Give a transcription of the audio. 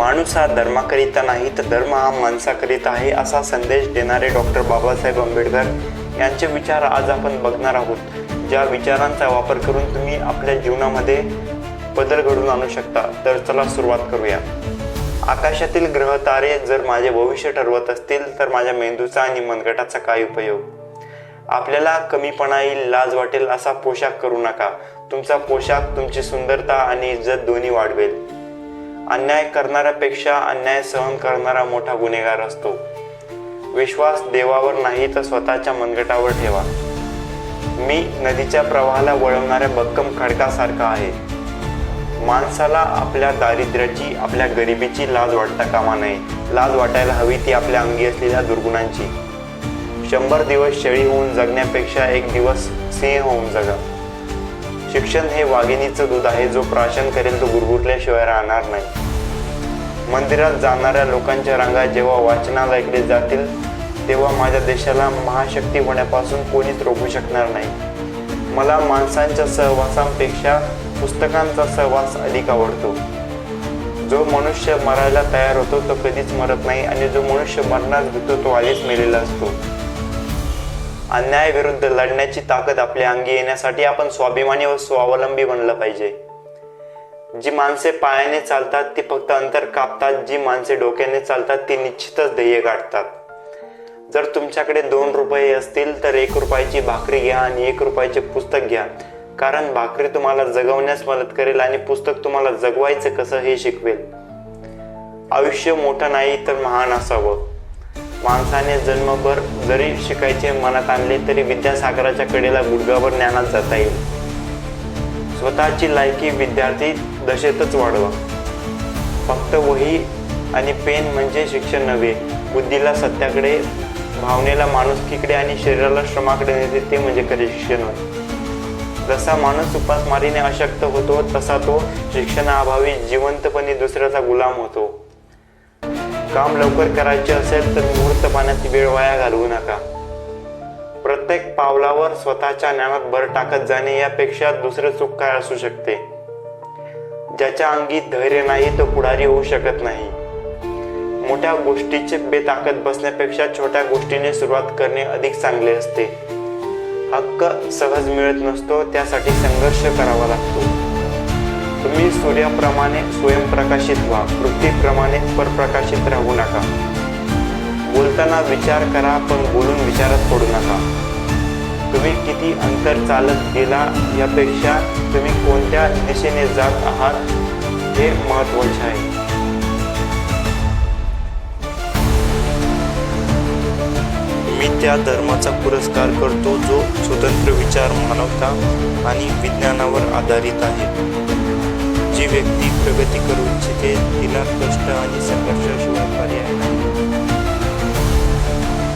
माणूस हा धर्माकरिता नाही तर धर्म हा माणसाकरिता आहे असा संदेश देणारे डॉक्टर बाबासाहेब आंबेडकर यांचे विचार आज आपण बघणार आहोत ज्या विचारांचा वापर करून तुम्ही आपल्या जीवनामध्ये बदल घडवून आणू शकता. तर चला सुरुवात करूया. आकाशातील ग्रह तारे जर माझे भविष्य ठरवत असतील तर माझ्या मेंदूचा आणि मनगटाचा काय उपयोग? आपल्याला कमीपणा येईल लाज वाटेल असा पोशाख करू नका. तुमचा पोशाख तुमची सुंदरता आणि इज्जत दोन्ही वाढवेल. अन्याय करणाऱ्यापेक्षा अन्याय सहन करणारा मोठा गुन्हेगार असतो. विश्वास देवावर नाही तर स्वतःच्या मनगटावर ठेवा. मी नदीच्या प्रवाहाला वळवणाऱ्या भक्कम खडकासारखा आहे. माणसाला आपल्या दारिद्र्याची आपल्या गरिबीची लाज वाटता कामा नये. लाज वाटायला हवी ती आपल्या अंगी असलेल्या दुर्गुणांची. शंभर दिवस शेळी होऊन जगण्यापेक्षा एक दिवस सिंह होऊन जगा. शिक्षण हे वाघिणीचं दूध आहे जो प्राशन करेल तो गुरगुरल्याशिवाय राहणार नाही. मंदिरात जाणाऱ्या लोकांच्या रांगा जेव्हा वाचनालयाकडे जातील तेव्हा माझ्या देशाला महाशक्ती होण्यापासून कोणीच रोखू शकणार नाही. मला माणसांच्या सहवासांपेक्षा पुस्तकांचा सहवास अधिक आवडतो. जो मनुष्य मरायला तयार होतो तो कधीच मरत नाही आणि जो मनुष्य मरणार घेतो तो आधीच मेलेला असतो. अन्यायाविरुद्ध लढण्याची ताकद आपल्या अंगी येण्यासाठी आपण स्वाभिमानी व स्वावलंबी बनलं पाहिजे. जी माणसे पायाने चालतात ती फक्त अंतर कापतात. जी माणसे डोक्याने चालतात ती निश्चितच ध्येय गाठतात. जर तुमच्याकडे दोन रुपये असतील तर एक रुपयाची भाकरी घ्या आणि एक रुपयाचे पुस्तक घ्या. कारण भाकरी तुम्हाला जगवण्यास मदत करेल आणि पुस्तक तुम्हाला जगवायचं कसं हे शिकवेल. आयुष्य मोठं नाही तर महान असावं. माणसाने जन्मभर जरी शिकायचे मनात आणले तरी विद्यासागराच्या कडेला गुडगावर ज्ञानात जाता येईल. स्वतःची लायकी विद्यार्थी दशेतच वाढवा. फक्त वही आणि पेन म्हणजे शिक्षण नव्हे बुद्धीला सत्याकडे भावनेला माणुसकीकडे आणि शरीराला श्रमाकडे नेते ते म्हणजे खरे शिक्षण होय. जसा माणूस उपासमारीने अशक्त होतो तसा तो शिक्षणाअभावी जिवंतपणे दुसऱ्याचा गुलाम होतो. काम लवकर करायचे असेल तर मुहूर्त पाण्यात वेळ वाया घालवू नका. प्रत्येक पावलावर स्वतःच्या ज्ञानात भर टाकत जाणे यापेक्षा दुसरे चूक काय असू शकते? ज्याच्या अंगी धैर्य नाही तो पुढारी होऊ शकत नाही. मोठ्या गोष्टीचे बेताकद बसण्यापेक्षा छोट्या गोष्टीने सुरुवात करणे अधिक चांगले असते. हक्क सहज मिळत नसतो त्यासाठी संघर्ष करावा लागतो. तुम्ही सूर्याप्रमाणे स्वयंप्रकाशित व्हा पृथ्वीप्रमाणे परप्रकाशित राहू नका. बोलताना विचार करा पण बोलून विचारात पडू नका. तुम्ही किती अंतर चालत गेला यापेक्षा तुम्ही कोणत्या दिशेने जात आहात हे महत्त्वाचे आहे. मी त्या धर्माचा पुरस्कार करतो जो स्वतंत्र विचार मानवता आणि विज्ञानावर आधारित आहे. जी व्यक्ती प्रगती करू इच्छिते तिला कष्ट आणि संघर्षाशिवाय पर्याय नाही.